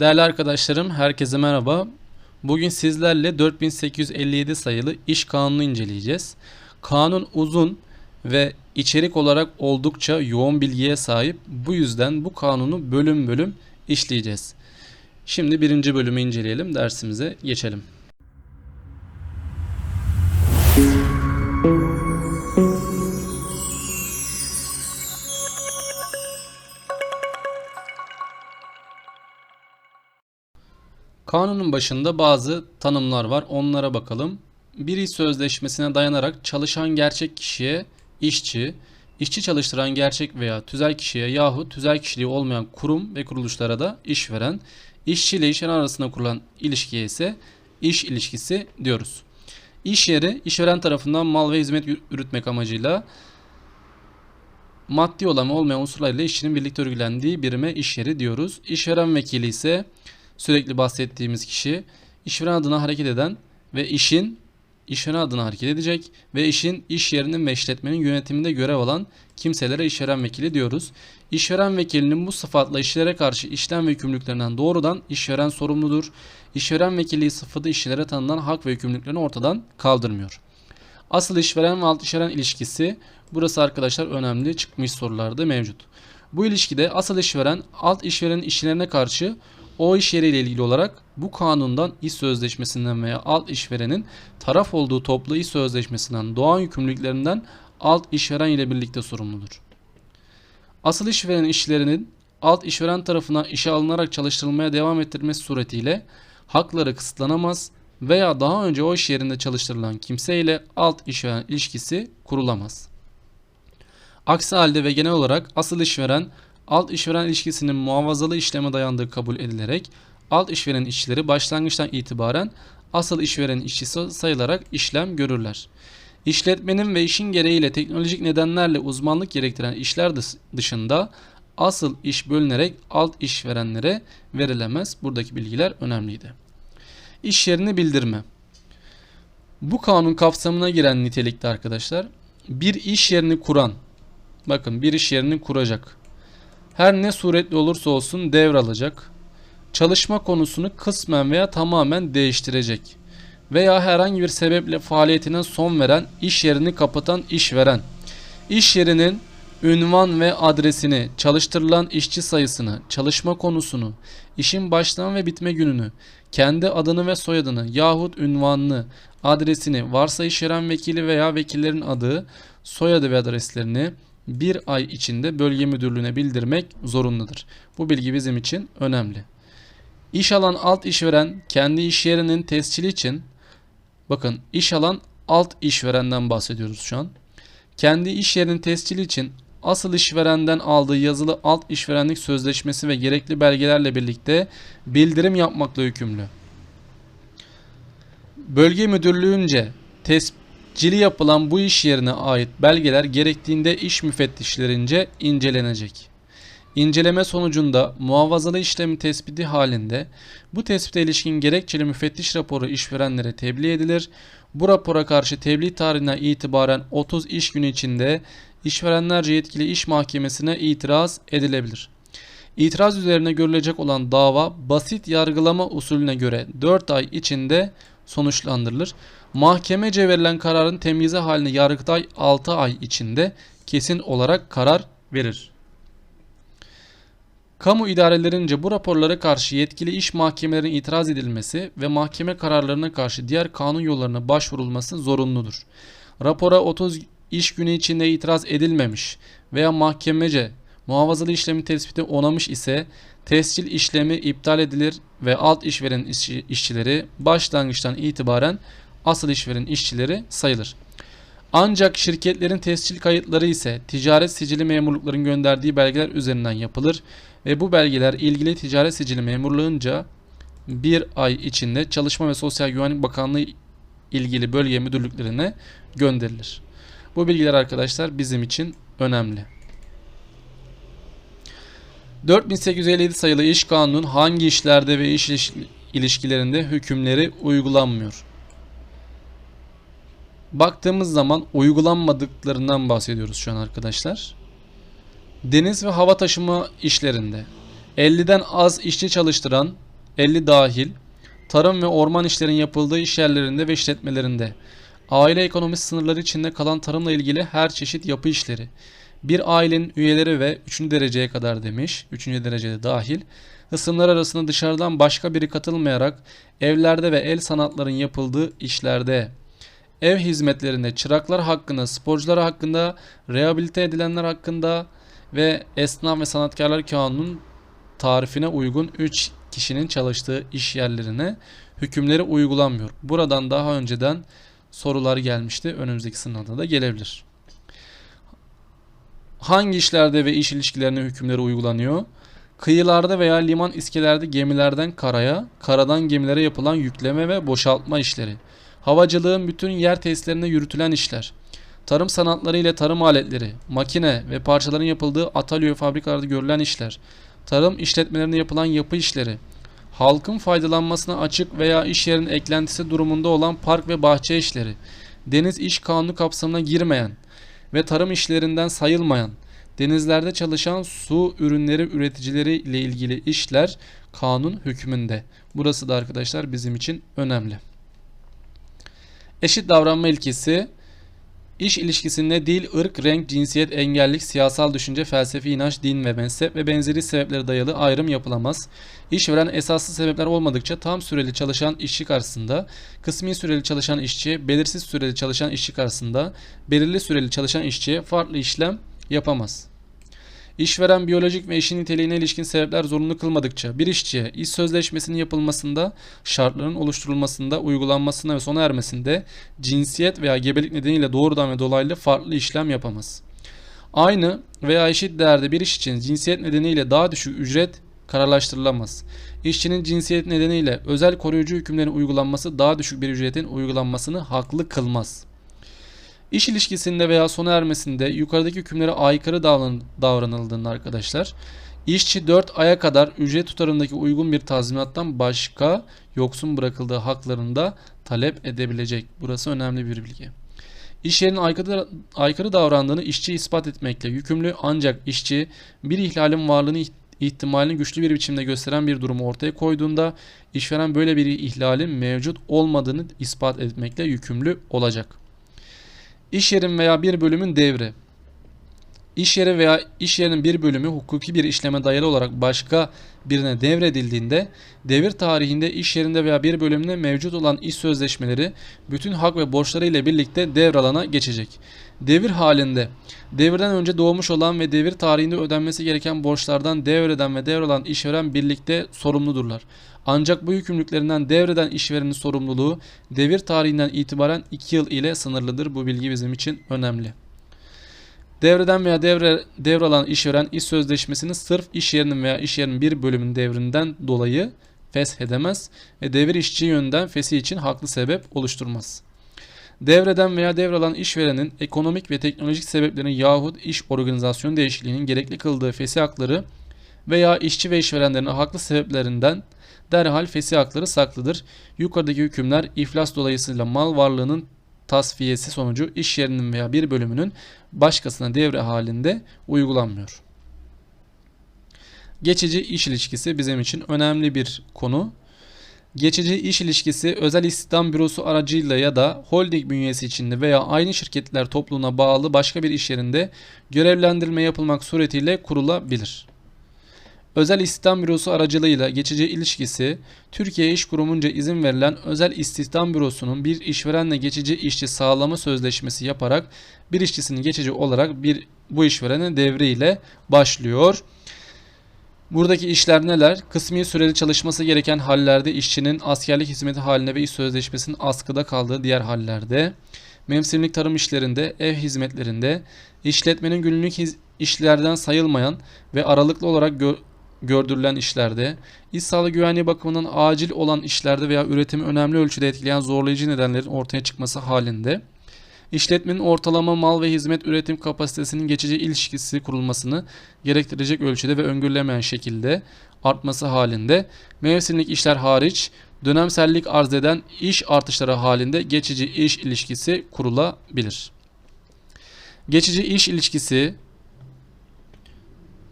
Değerli arkadaşlarım, herkese merhaba. Bugün sizlerle 4857 sayılı iş kanunu inceleyeceğiz. Kanun uzun ve içerik olarak oldukça yoğun bilgiye sahip. Bu yüzden bu kanunu bölüm bölüm işleyeceğiz. Şimdi birinci bölümü inceleyelim, dersimize geçelim. Kanunun başında bazı tanımlar var. Onlara bakalım. Bir iş sözleşmesine dayanarak çalışan gerçek kişiye işçi, işçi çalıştıran gerçek veya tüzel kişiye yahut tüzel kişiliği olmayan kurum ve kuruluşlara da işveren, işçi ile işveren arasında kurulan ilişkiye ise iş ilişkisi diyoruz. İş yeri işveren tarafından mal ve hizmet üretmek amacıyla maddi olan ve olmayan unsurlarla işçinin birlikte örgülendiği birime iş yeri diyoruz. İşveren vekili ise sürekli bahsettiğimiz kişi işveren adına hareket eden ve işin işveren adına hareket edecek ve işin iş yerinin ve işletmenin yönetiminde görev alan kimselere işveren vekili diyoruz. İşveren vekilinin bu sıfatla işlere karşı işlem ve yükümlülüklerinden doğrudan işveren sorumludur. İşveren vekilliği sıfatı işçilere tanınan hak ve yükümlülüklerini ortadan kaldırmıyor. Asıl işveren ve alt işveren ilişkisi burası arkadaşlar önemli çıkmış sorularda mevcut. Bu ilişkide asıl işveren alt işverenin işçilerine karşı o iş yeriyle ilgili olarak bu kanundan iş sözleşmesinden veya alt işverenin taraf olduğu toplu iş sözleşmesinden doğan yükümlülüklerinden alt işveren ile birlikte sorumludur. Asıl işveren işçilerinin alt işveren tarafından işe alınarak çalıştırılmaya devam ettirmesi suretiyle hakları kısıtlanamaz veya daha önce o iş yerinde çalıştırılan kimse ile alt işveren ilişkisi kurulamaz. Aksi halde ve genel olarak asıl işveren alt işveren ilişkisinin muhafazalı işleme dayandığı kabul edilerek alt işveren işçileri başlangıçtan itibaren asıl işveren işçisi sayılarak işlem görürler. İşletmenin ve işin gereğiyle teknolojik nedenlerle uzmanlık gerektiren işler dışında asıl iş bölünerek alt işverenlere verilemez. Buradaki bilgiler önemliydi. İş yerini bildirme. Bu kanun kapsamına giren nitelikte arkadaşlar bir iş yerini kuran bakın bir iş yerini kuracak her ne suretli olursa olsun devralacak, çalışma konusunu kısmen veya tamamen değiştirecek veya herhangi bir sebeple faaliyetine son veren, iş yerini kapatan işveren, iş yerinin ünvan ve adresini, çalıştırılan işçi sayısını, çalışma konusunu, işin başlama ve bitme gününü, kendi adını ve soyadını yahut ünvanını, adresini, varsa işveren vekili veya vekillerin adı, soyadı ve adreslerini, bir ay içinde bölge müdürlüğüne bildirmek zorunludur. Bu bilgi bizim için önemli. İş alan alt işveren kendi iş yerinin tescili için bakın iş alan alt işverenden bahsediyoruz şu an. Kendi iş yerinin tescili için asıl işverenden aldığı yazılı alt işverenlik sözleşmesi ve gerekli belgelerle birlikte bildirim yapmakla yükümlü. Bölge müdürlüğünce tespit Cili yapılan bu iş yerine ait belgeler gerektiğinde iş müfettişlerince incelenecek. İnceleme sonucunda muhafazalı işlemi tespiti halinde bu tespite ilişkin gerekçeli müfettiş raporu işverenlere tebliğ edilir. Bu rapora karşı tebliğ tarihinden itibaren 30 iş günü içinde işverenlerce yetkili iş mahkemesine itiraz edilebilir. İtiraz üzerine görülecek olan dava basit yargılama usulüne göre 4 ay içinde sonuçlandırılır. Mahkemece verilen kararın temyize haline Yargıtay 6 ay içinde kesin olarak karar verir. Kamu idarelerince bu raporlara karşı yetkili iş mahkemelerine itiraz edilmesi ve mahkeme kararlarına karşı diğer kanun yollarına başvurulması zorunludur. Rapora 30 iş günü içinde itiraz edilmemiş veya mahkemece muhafazalı işlemi tespiti onamış ise tescil işlemi iptal edilir ve alt işveren işçi, işçileri başlangıçtan itibaren asıl işveren işçileri sayılır. Ancak şirketlerin tescil kayıtları ise ticaret sicili memurlukların gönderdiği belgeler üzerinden yapılır ve bu belgeler ilgili ticaret sicili memurluğunca bir ay içinde Çalışma ve Sosyal Güvenlik Bakanlığı ilgili bölge müdürlüklerine gönderilir. Bu bilgiler arkadaşlar bizim için önemli. 4857 sayılı iş kanunun hangi işlerde ve iş ilişkilerinde hükümleri uygulanmıyor? Baktığımız zaman uygulanmadıklarından bahsediyoruz şu an arkadaşlar. Deniz ve hava taşıma işlerinde 50'den az işçi çalıştıran 50 dahil tarım ve orman işlerin yapıldığı iş yerlerinde ve işletmelerinde aile ekonomisi sınırları içinde kalan tarımla ilgili her çeşit yapı işleri bir ailenin üyeleri ve 3. dereceye kadar demiş 3. derecede dahil ısımlar arasında dışarıdan başka biri katılmayarak evlerde ve el sanatların yapıldığı işlerde ev hizmetlerinde çıraklar hakkında, sporcular hakkında, rehabilite edilenler hakkında ve esnaf ve sanatkarlar kanunun tarifine uygun 3 kişinin çalıştığı iş yerlerine hükümleri uygulanmıyor. Buradan daha önceden sorular gelmişti. Önümüzdeki sınavda da gelebilir. Hangi işlerde ve iş ilişkilerine hükümleri uygulanıyor? Kıyılarda veya liman iskelerde gemilerden karaya, karadan gemilere yapılan yükleme ve boşaltma işleri. Havacılığın bütün yer tesislerinde yürütülen işler. Tarım sanatları ile tarım aletleri, makine ve parçaların yapıldığı atölye ve fabrikalarda görülen işler. Tarım işletmelerinde yapılan yapı işleri. Halkın faydalanmasına açık veya iş yerinin eklentisi durumunda olan park ve bahçe işleri. Deniz iş kanunu kapsamına girmeyen ve tarım işlerinden sayılmayan denizlerde çalışan su ürünleri üreticileri ile ilgili işler kanun hükmünde. Burası da arkadaşlar bizim için önemli. Eşit davranma ilkesi iş ilişkisinde dil, ırk, renk, cinsiyet, engellik, siyasal düşünce, felsefi inanç, din ve mezhep ve benzeri sebeplere dayalı ayrım yapılamaz. İşveren esaslı sebepler olmadıkça tam süreli çalışan işçi karşısında, kısmi süreli çalışan işçi, belirsiz süreli çalışan işçi karşısında, belirli süreli çalışan işçiye farklı işlem yapamaz. İşveren biyolojik ve işin niteliğine ilişkin sebepler zorunlu kılmadıkça bir işçiye iş sözleşmesinin yapılmasında, şartların oluşturulmasında, uygulanmasında ve sona ermesinde cinsiyet veya gebelik nedeniyle doğrudan ve dolaylı farklı işlem yapamaz. Aynı veya eşit değerde bir iş için cinsiyet nedeniyle daha düşük ücret kararlaştırılamaz. İşçinin cinsiyet nedeniyle özel koruyucu hükümlerin uygulanması daha düşük bir ücretin uygulanmasını haklı kılmaz. İş ilişkisinde veya sona ermesinde yukarıdaki hükümlere aykırı davran davranıldığında arkadaşlar işçi 4 aya kadar ücret tutarındaki uygun bir tazminattan başka yoksun bırakıldığı haklarında talep edebilecek. Burası önemli bir bilgi. İş yerinin aykırı, aykırı davrandığını işçi ispat etmekle yükümlü ancak işçi bir ihlalin varlığını ihtimalini güçlü bir biçimde gösteren bir durumu ortaya koyduğunda işveren böyle bir ihlalin mevcut olmadığını ispat etmekle yükümlü olacak. İş yerin veya bir bölümün devri. İş yeri veya iş yerinin bir bölümü hukuki bir işleme dayalı olarak başka birine devredildiğinde devir tarihinde iş yerinde veya bir bölümünde mevcut olan iş sözleşmeleri bütün hak ve borçları ile birlikte devralana geçecek. Devir halinde devirden önce doğmuş olan ve devir tarihinde ödenmesi gereken borçlardan devreden ve devralan işveren birlikte sorumludurlar. Ancak bu yükümlülüklerinden devreden işverenin sorumluluğu devir tarihinden itibaren 2 yıl ile sınırlıdır. Bu bilgi bizim için önemli. Devreden veya devre, devralan işveren iş sözleşmesini sırf iş yerinin veya iş yerinin bir bölümünün devrinden dolayı feshedemez ve devir işçi yönden fesi için haklı sebep oluşturmaz. Devreden veya devralan işverenin ekonomik ve teknolojik sebeplerin yahut iş organizasyon değişikliğinin gerekli kıldığı fesi hakları veya işçi ve işverenlerin haklı sebeplerinden derhal fesi hakları saklıdır. Yukarıdaki hükümler iflas dolayısıyla mal varlığının tasfiyesi sonucu iş yerinin veya bir bölümünün başkasına devre halinde uygulanmıyor. Geçici iş ilişkisi bizim için önemli bir konu. Geçici iş ilişkisi özel istihdam bürosu aracıyla ya da holding bünyesi içinde veya aynı şirketler topluluğuna bağlı başka bir iş yerinde görevlendirme yapılmak suretiyle kurulabilir. Özel istihdam bürosu aracılığıyla geçici ilişkisi Türkiye İş Kurumunca izin verilen özel istihdam bürosunun bir işverenle geçici işçi sağlama sözleşmesi yaparak bir işçisinin geçici olarak bir bu işverene devriyle başlıyor. Buradaki işler neler? Kısmi süreli çalışması gereken hallerde işçinin askerlik hizmeti haline ve iş sözleşmesinin askıda kaldığı diğer hallerde, mevsimlik tarım işlerinde, ev hizmetlerinde, işletmenin günlük işlerden sayılmayan ve aralıklı olarak gö gördürülen işlerde, iş sağlığı güvenliği bakımından acil olan işlerde veya üretimi önemli ölçüde etkileyen zorlayıcı nedenlerin ortaya çıkması halinde, işletmenin ortalama mal ve hizmet üretim kapasitesinin geçici ilişkisi kurulmasını gerektirecek ölçüde ve öngörülemeyen şekilde artması halinde, mevsimlik işler hariç dönemsellik arz eden iş artışları halinde geçici iş ilişkisi kurulabilir. Geçici iş ilişkisi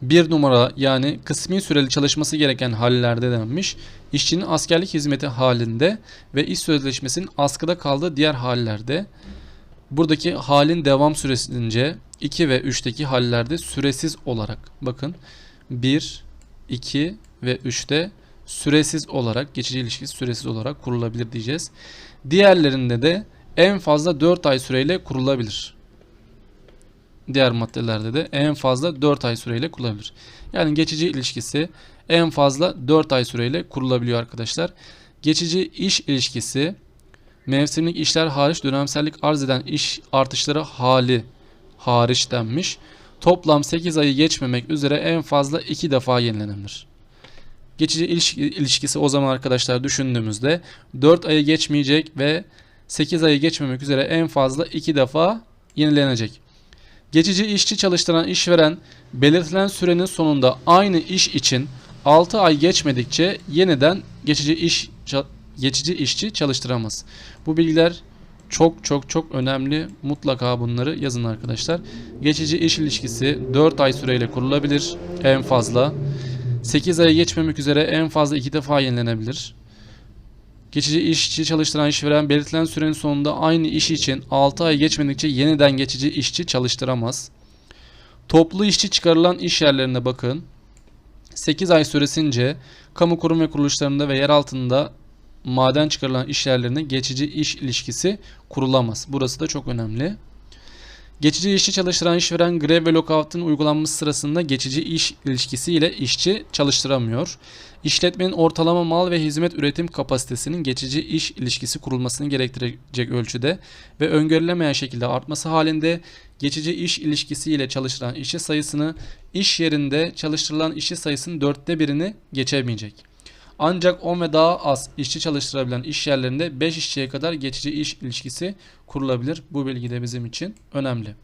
bir numara yani kısmi süreli çalışması gereken hallerde denmiş. İşçinin askerlik hizmeti halinde ve iş sözleşmesinin askıda kaldığı diğer hallerde. Buradaki halin devam süresince 2 ve 3'teki hallerde süresiz olarak bakın 1, 2 ve 3'te süresiz olarak geçici ilişkisi süresiz olarak kurulabilir diyeceğiz. Diğerlerinde de en fazla 4 ay süreyle kurulabilir. Diğer maddelerde de en fazla 4 ay süreyle kurulabilir. Yani geçici ilişkisi en fazla 4 ay süreyle kurulabiliyor arkadaşlar. Geçici iş ilişkisi mevsimlik işler hariç dönemsellik arz eden iş artışları hali hariç denmiş. Toplam 8 ayı geçmemek üzere en fazla 2 defa yenilenebilir. Geçici ilişki, ilişkisi o zaman arkadaşlar düşündüğümüzde 4 ayı geçmeyecek ve 8 ayı geçmemek üzere en fazla 2 defa yenilenecek. Geçici işçi çalıştıran işveren belirtilen sürenin sonunda aynı iş için 6 ay geçmedikçe yeniden geçici iş geçici işçi çalıştıramaz. Bu bilgiler çok çok çok önemli. Mutlaka bunları yazın arkadaşlar. Geçici iş ilişkisi 4 ay süreyle kurulabilir en fazla. 8 aya geçmemek üzere en fazla 2 defa yenilenebilir. Geçici işçi çalıştıran işveren belirtilen sürenin sonunda aynı iş için 6 ay geçmedikçe yeniden geçici işçi çalıştıramaz. Toplu işçi çıkarılan iş yerlerine bakın. 8 ay süresince kamu kurum ve kuruluşlarında ve yer altında maden çıkarılan iş yerlerine geçici iş ilişkisi kurulamaz. Burası da çok önemli. Geçici işçi çalıştıran işveren grev ve lockout'un uygulanması sırasında geçici iş ilişkisi ile işçi çalıştıramıyor. İşletmenin ortalama mal ve hizmet üretim kapasitesinin geçici iş ilişkisi kurulmasını gerektirecek ölçüde ve öngörülemeyen şekilde artması halinde geçici iş ilişkisi ile çalıştıran işçi sayısını iş yerinde çalıştırılan işçi sayısının dörtte birini geçemeyecek. Ancak 10 ve daha az işçi çalıştırabilen iş yerlerinde 5 işçiye kadar geçici iş ilişkisi kurulabilir. Bu bilgi de bizim için önemli.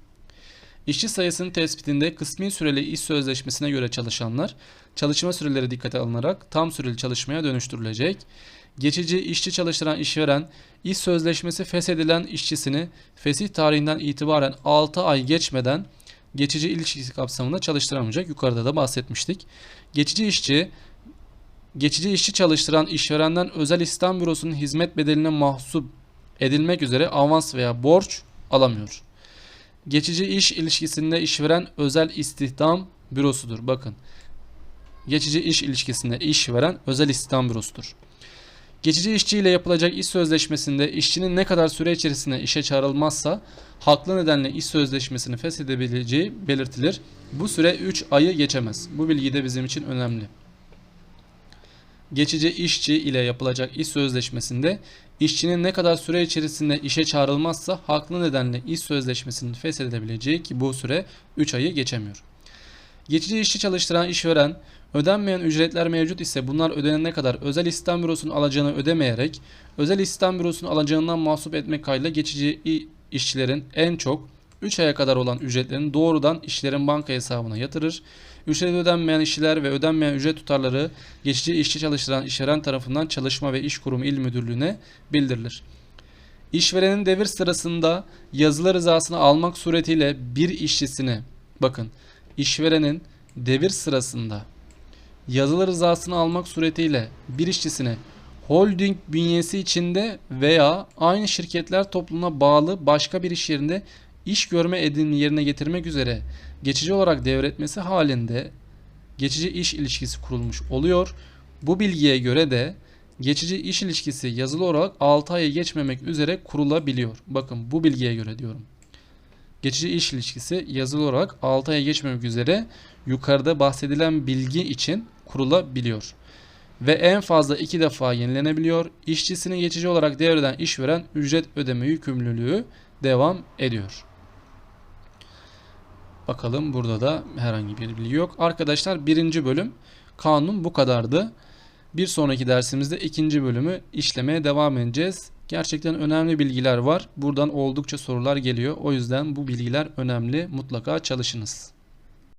İşçi sayısının tespitinde kısmi süreli iş sözleşmesine göre çalışanlar çalışma süreleri dikkate alınarak tam süreli çalışmaya dönüştürülecek. Geçici işçi çalıştıran işveren iş sözleşmesi feshedilen işçisini fesih tarihinden itibaren 6 ay geçmeden geçici ilişkisi kapsamında çalıştıramayacak. Yukarıda da bahsetmiştik. Geçici işçi geçici işçi çalıştıran işverenden özel istihdam bürosunun hizmet bedeline mahsup edilmek üzere avans veya borç alamıyor. Geçici iş ilişkisinde işveren özel istihdam bürosudur. Bakın. Geçici iş ilişkisinde işveren özel istihdam bürosudur. Geçici işçi ile yapılacak iş sözleşmesinde işçinin ne kadar süre içerisinde işe çağrılmazsa haklı nedenle iş sözleşmesini feshedebileceği belirtilir. Bu süre 3 ayı geçemez. Bu bilgi de bizim için önemli geçici işçi ile yapılacak iş sözleşmesinde işçinin ne kadar süre içerisinde işe çağrılmazsa haklı nedenle iş sözleşmesinin feshedebileceği ki bu süre 3 ayı geçemiyor. Geçici işçi çalıştıran işveren ödenmeyen ücretler mevcut ise bunlar ödenene kadar özel istihdam bürosunun alacağını ödemeyerek özel istihdam bürosunun alacağından mahsup etmek kaydıyla geçici işçilerin en çok 3 aya kadar olan ücretlerini doğrudan işçilerin banka hesabına yatırır. Ücret ödenmeyen işçiler ve ödenmeyen ücret tutarları geçici işçi çalıştıran işveren tarafından Çalışma ve İş Kurumu İl Müdürlüğü'ne bildirilir. İşverenin devir sırasında yazılı rızasını almak suretiyle bir işçisini bakın işverenin devir sırasında yazılı rızasını almak suretiyle bir işçisine holding bünyesi içinde veya aynı şirketler topluluğuna bağlı başka bir iş yerinde iş görme edinimi yerine getirmek üzere geçici olarak devretmesi halinde geçici iş ilişkisi kurulmuş oluyor. Bu bilgiye göre de geçici iş ilişkisi yazılı olarak 6 ayı geçmemek üzere kurulabiliyor. Bakın bu bilgiye göre diyorum. Geçici iş ilişkisi yazılı olarak 6 aya geçmemek üzere yukarıda bahsedilen bilgi için kurulabiliyor. Ve en fazla 2 defa yenilenebiliyor. İşçisini geçici olarak devreden işveren ücret ödeme yükümlülüğü devam ediyor. Bakalım burada da herhangi bir bilgi yok. Arkadaşlar birinci bölüm kanun bu kadardı. Bir sonraki dersimizde ikinci bölümü işlemeye devam edeceğiz. Gerçekten önemli bilgiler var. Buradan oldukça sorular geliyor. O yüzden bu bilgiler önemli. Mutlaka çalışınız.